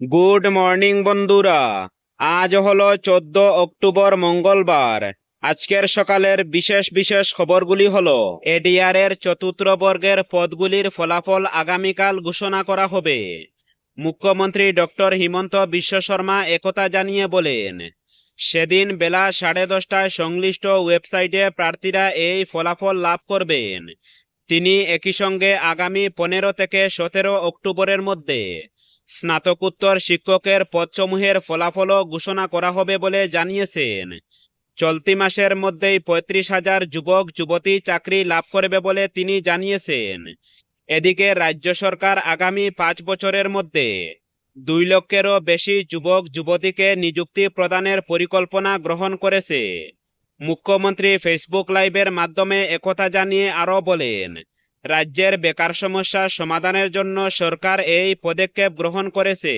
Good morning বন্ধুরা। আজ হলো চোদ্দ অক্টোবর মঙ্গলবার। আজকের সকালের বিশেষ বিশেষ খবরগুলি হল এডিআর এর চতুর্থ বর্গের পদগুলির ফলাফল আগামীকাল ঘোষণা করা হবে। মুখ্যমন্ত্রী ডক্টর হিমন্ত বিশ্ব শর্মা একথা জানিয়ে বলেন, সেদিন বেলা সাড়ে দশটায় সংশ্লিষ্ট ওয়েবসাইটে প্রার্থীরা এই ফলাফল লাভ করবেন। তিনি একই সঙ্গে আগামী পনেরো থেকে সতেরো অক্টোবরের মধ্যে স্নাতকোত্তর শিক্ষকের পদসমূহের ফলাফলও ঘোষণা করা হবে বলে জানিয়েছেন। চলতি মাসের মধ্যেই পঁয়ত্রিশ হাজার যুবক, যুবতী চাকরি লাভ করবে বলে তিনি জানিয়েছেন। এদিকে রাজ্য সরকার আগামী পাঁচ বছরের মধ্যে দুই লক্ষেরও বেশি যুবক, যুবতীকে নিযুক্তি প্রদানের পরিকল্পনা গ্রহণ করেছে। মুখ্যমন্ত্রী ফেসবুক লাইভের মাধ্যমে একথা জানিয়ে আরও বলেন রাজ্যের বেকার সমস্যা সমাধানের জন্য সরকার এই পদক্ষেপ গ্রহণ করেছে।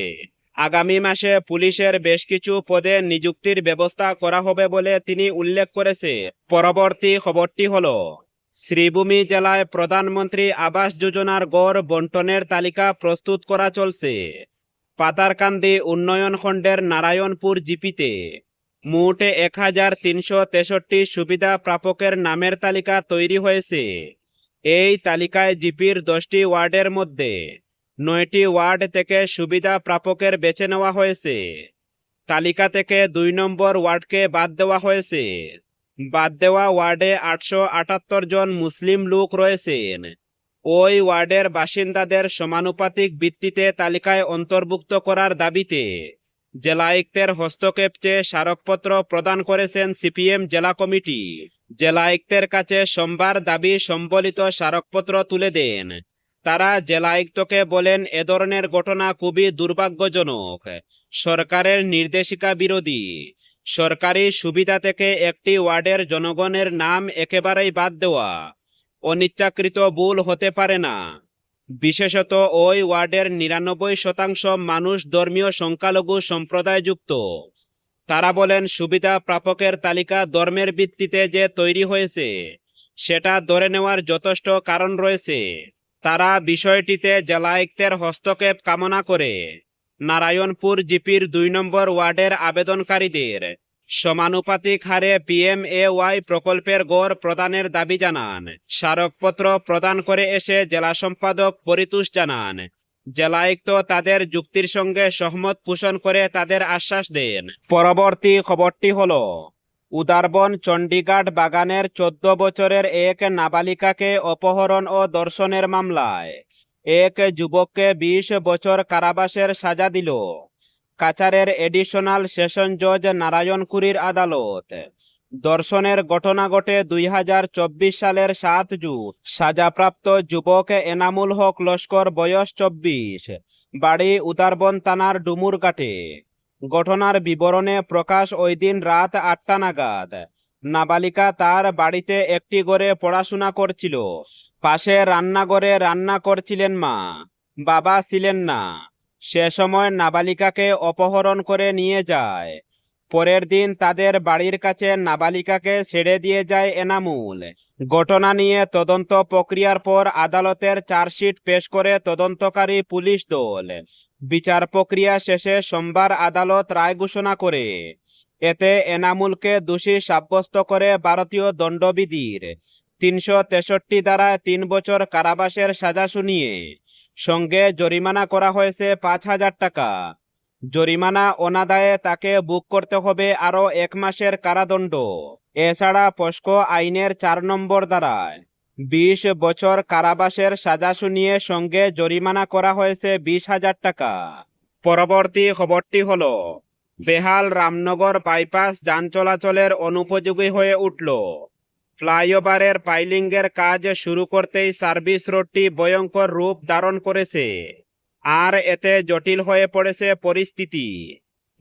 আগামী মাসে পুলিশের বেশ কিছু পদে নিযুক্তির ব্যবস্থা করা হবে বলে তিনি উল্লেখ করেছে। পরবর্তী খবরটি হল, শ্রীভূমি জেলায় প্রধানমন্ত্রী আবাস যোজনার গড় বন্টনের তালিকা প্রস্তুত করা চলছে। পাতারকান্দি উন্নয়ন খণ্ডের নারায়ণপুর জিপিতে মোট এক হাজার তিনশো তেষট্টি সুবিধা প্রাপকের নামের তালিকা তৈরি হয়েছে। এই তালিকায় জিপির দশটি ওয়ার্ডের মধ্যে নয়টি ওয়ার্ড থেকে সুবিধা প্রাপকের বেছে নেওয়া হয়েছে। তালিকা থেকে দুই নম্বর ওয়ার্ডকে বাদ দেওয়া হয়েছে। বাদ দেওয়া ওয়ার্ডে আটশো আটাত্তর জন মুসলিম লোক রয়েছেন। ওই ওয়ার্ডের বাসিন্দাদের সমানুপাতিক ভিত্তিতে তালিকায় অন্তর্ভুক্ত করার দাবিতে জেলা আয়ুক্তের হস্তক্ষেপ চেয়ে স্মারকপত্র প্রদান করেছেন সিপিএম জেলা কমিটি। জেলা আয়ুক্তের কাছে সোমবার দাবি সম্বলিত স্মারকপত্র তুলে দেন। তারা জেলা আয়ুক্তকে বলেন, এ ধরনের ঘটনা খুবই দুর্ভাগ্যজনক। সরকারের নির্দেশিকা বিরোধী। সরকারি সুবিধা থেকে একটি ওয়ার্ডের জনগণের নাম একেবারেই বাদ দেওয়া। অনিচ্ছাকৃত ভুল হতে পারে না। বিশেষত ওই ওয়ার্ডের নিরানব্বই শতাংশ মানুষ ধর্মীয় সংখ্যালঘু সম্প্রদায়যুক্ত। তারা বলেন, সুবিধা প্রাপকের তালিকা ধর্মের ভিত্তিতে যে তৈরি হয়েছে, সেটা ধরে নেওয়ার যথেষ্ট কারণ রয়েছে। তারা বিষয়টিতে জেলা আয়ুক্তের হস্তক্ষেপ কামনা করে। নারায়ণপুর জিপির দুই নম্বর ওয়ার্ডের আবেদনকারীদের সমানুপাতিক হারে পিএম এ ওয়াই প্রকল্পের গড় প্রদানের দাবি জানান। স্মারকপত্র প্রদান করে এসে জেলা সম্পাদক পরিতোষ জানান জেলা আয়ুক্ত তাদের যুক্তির সঙ্গে সহমত পোষণ করে তাদের আশ্বাস দেন। পরবর্তী খবরটি হল, উদারবন, চণ্ডীগড় বাগানের চোদ্দ বছরের এক নাবালিকাকে অপহরণ ও দর্শনের মামলায়। এক যুবককে বিশ বছর কারাবাসের সাজা দিল। কাচারের এডিশনাল সেশন জজ নারায়ণকুড়ির আদালত। দর্শনের ঘটনা ঘটে দুই হাজার চব্বিশ সালের সাত জুন। সাজাপ্রাপ্ত যুবক এনামুল হক লস্কর, বয়স চব্বিশ। বাড়ি উদারবন থানার ডুমুরঘাটে। ঘটনার বিবরণে প্রকাশ ওই দিন রাত আটটা নাগাদ। নাবালিকা তার বাড়িতে একটি ঘরে পড়াশোনা করছিল। পাশে রান্নাঘরে রান্না করছিলেন মা। বাবা ছিলেন না। সে সময় নাবালিকাকে অপহরণ করে নিয়ে যায়। পরের দিন তাদের বাড়ির কাছে নাবালিকাকে ছেড়ে দিয়ে যায় এনামুল। ঘটনা নিয়ে তদন্ত প্রক্রিয়ার পর আদালতের চার্জশিট পেশ করে তদন্তকারী পুলিশ দল। বিচার প্রক্রিয়া শেষে সোমবার আদালত রায় ঘোষণা করে। এতে এনামুলকে দোষী সাব্যস্ত করে ভারতীয় দণ্ডবিধির তিনশো তেষট্টি দ্বারা তিন বছর কারাবাসের সাজা শুনিয়ে সঙ্গে জরিমানা করা হয়েছে পাঁচ হাজার টাকা। জরিমানা অনাদায়ে তাকে বুক করতে হবে আরও এক মাসের কারাদণ্ড। এছাড়া পস্কো আইনের চার নম্বর দ্বারায় বিশ বছর কারাবাসের সাজা শুনিয়ে সঙ্গে জরিমানা করা হয়েছে বিশ হাজার টাকা। পরবর্তী খবরটি হল, বেহাল রামনগর বাইপাস যান চলাচলের অনুপযোগী হয়ে উঠল। ফ্লাইওভারের পাইলিংয়ের কাজ শুরু করতেই সার্ভিস রোডটি ভয়ঙ্কর রূপ ধারণ করেছে। আর এতে জটিল হয়ে পড়েছে পরিস্থিতি।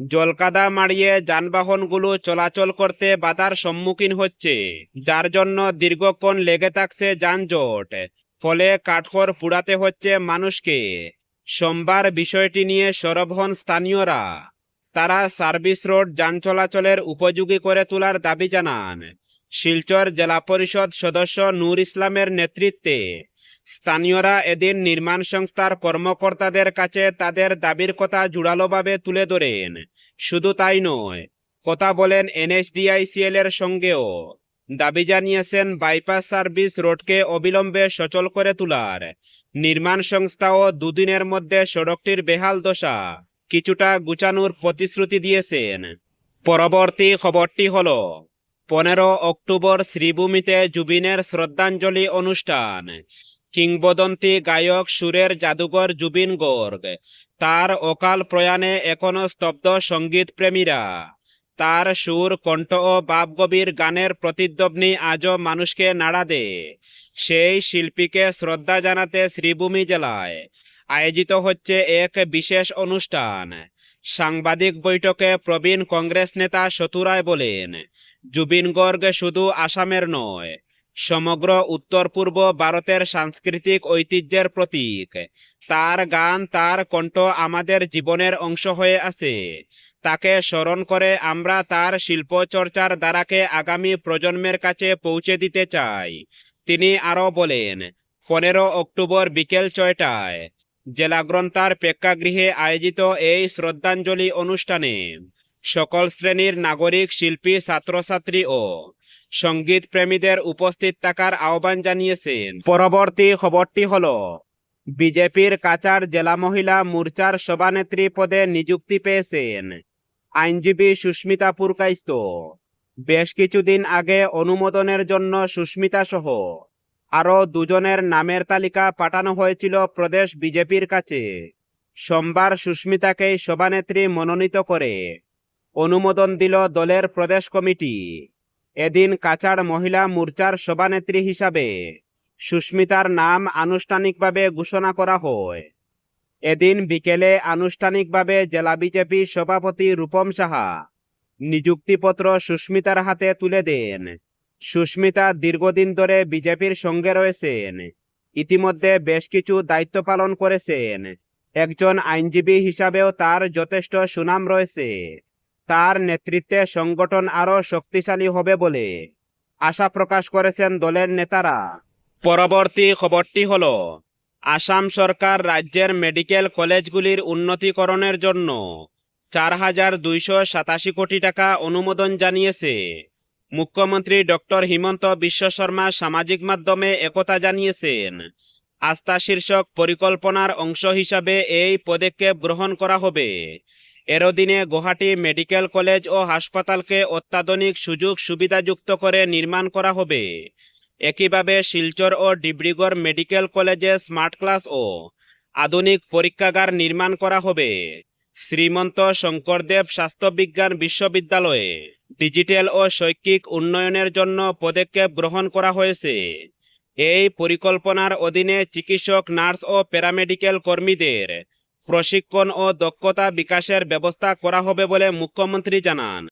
জলকাদা মারিয়ে যানবাহনগুলো চলাচল করতে বাধার সম্মুখীন হচ্ছে, যার জন্য দীর্ঘক্ষণ লেগে থাকছে যানজট, ফলে কাঠখড় পুড়াতে হচ্ছে মানুষকে। সোমবার বিষয়টি নিয়ে সরব হন স্থানীয়রা। তারা সার্ভিস রোড যান চলাচলের উপযোগী করে তোলার দাবি জানান। শিলচর জেলা পরিষদ সদস্য নূর ইসলামের নেতৃত্বে স্থানীয়রা এদিন নির্মাণ সংস্থার কর্মকর্তাদের কাছে তাদের দাবির কথা জোরালোভাবে তুলে ধরেন। শুধু তাই নয়, কথা বলেন এনএসডিআইসিএল এর সঙ্গেও। দাবি জানিয়েছেন বাইপাস সার্ভিস রোডকে অবিলম্বে সচল করে তোলার। নির্মাণ সংস্থাও দুদিনের মধ্যে সড়কটির বেহাল দশা কিছুটা গুছানোর প্রতিশ্রুতি দিয়েছেন। পরবর্তী খবরটি হল, পনেরো অক্টোবর শ্রীভূমিতে জুবিনের শ্রদ্ধাঞ্জলি অনুষ্ঠান। কিংবদন্তি গায়ক সুরের জাদুঘর জুবিন গর্গ। তার অকাল প্রয়াণে এখনও স্তব্ধ সংগীত প্রেমীরা তার সুর, কণ্ঠ ও বাপগভীর গানের প্রতিধ্বনি আজও মানুষকে নাড়া দেয়। সেই শিল্পীকে শ্রদ্ধা জানাতে শ্রীভূমি জেলায় আয়োজিত হচ্ছে এক বিশেষ অনুষ্ঠান। সাংবাদিক বৈঠকে প্রবীণ কংগ্রেস নেতা শতুরায় বলেন, জুবিন গর্গ শুধু আসামের নয় সমগ্র উত্তর পূর্ব ভারতের সাংস্কৃতিক ঐতিহ্যের প্রতীক। তার গান, তার কণ্ঠ আমাদের জীবনের অংশ হয়ে আছে। তাকে স্মরণ করে আমরা তার শিল্প চর্চার দ্বারাকে আগামী প্রজন্মের কাছে পৌঁছে দিতে চাই। তিনি আরও বলেন, পনেরো অক্টোবর বিকেল ছয়টায় জেলা গ্রন্থার প্রেক্ষাগৃহে আয়োজিত এই শ্রদ্ধাঞ্জলি অনুষ্ঠানে সকল শ্রেণির নাগরিক, শিল্পী ছাত্রছাত্রী ও সংগীত প্রেমীদের উপস্থিত থাকার আহ্বান জানিয়েছেন। পরবর্তী খবরটি হল, বিজেপির কাচার জেলা মহিলা মোর্চার সভানেত্রী পদে নিযুক্তি পেয়েছেন আইনজীবী সুস্মিতা পুরকাইস্ত বেশ কিছুদিন আগে অনুমোদনের জন্য সুস্মিতা সহ আরও দুজনের নামের তালিকা পাঠানো হয়েছিল প্রদেশ বিজেপির কাছে। সোমবার সুস্মিতাকেই সভানেত্রী মনোনীত করে অনুমোদন দিল দলের প্রদেশ কমিটি। এদিন কাছাড় মহিলা মোর্চার সভানেত্রী হিসাবে সুস্মিতার নাম আনুষ্ঠানিকভাবে ঘোষণা করা হয়। এদিন বিকেলে আনুষ্ঠানিকভাবে জেলা বিজেপি সভাপতি রূপম সাহা নিযুক্তিপত্র সুস্মিতার হাতে তুলে দেন। সুস্মিতা দীর্ঘদিন ধরে বিজেপির সঙ্গে রয়েছেন। ইতিমধ্যে বেশ কিছু দায়িত্ব পালন করেছেন। একজন আইনজীবী হিসাবেও তার যথেষ্ট সুনাম রয়েছে। তার নেতৃত্বে সংগঠন আরও শক্তিশালী হবে বলে আশা প্রকাশ করেছেন দলের নেতারা। পরবর্তী খবরটি হল, আসাম সরকার রাজ্যের মেডিকেল কলেজগুলির উন্নতিকরণের জন্য চার হাজার দুইশো সাতাশি কোটি টাকা অনুমোদন জানিয়েছে। মুখ্যমন্ত্রী ডক্টর হিমন্ত বিশ্ব শর্মা সামাজিক মাধ্যমে একতা জানিয়েছেন, আস্থা শীর্ষক পরিকল্পনার অংশ হিসাবে এই পদক্ষেপ গ্রহণ করা হবে। এর অধীনে গুয়াহাটি মেডিকেল কলেজ ও হাসপাতালকে অত্যাধুনিক সুযোগ সুবিধাযুক্ত করে নির্মাণ করা হবে। একইভাবে শিলচর ও ডিব্রুগড় মেডিকেল কলেজে স্মার্ট ক্লাস ও আধুনিক পরীক্ষাগার নির্মাণ করা হবে। শ্রীমন্ত শঙ্করদেব স্বাস্থ্যবিজ্ঞান বিশ্ববিদ্যালয়ে ডিজিটাল ও শৈক্ষিক উন্নয়নের জন্য পদক্ষেপ গ্রহণ করা হয়েছে। এই পরিকল্পনার অধীনে চিকিৎসক, নার্স ও প্যারামেডিক্যাল কর্মীদের প্রশিক্ষণ ও দক্ষতা বিকাশের ব্যবস্থা করা হবে বলে মুখ্যমন্ত্রী জানান।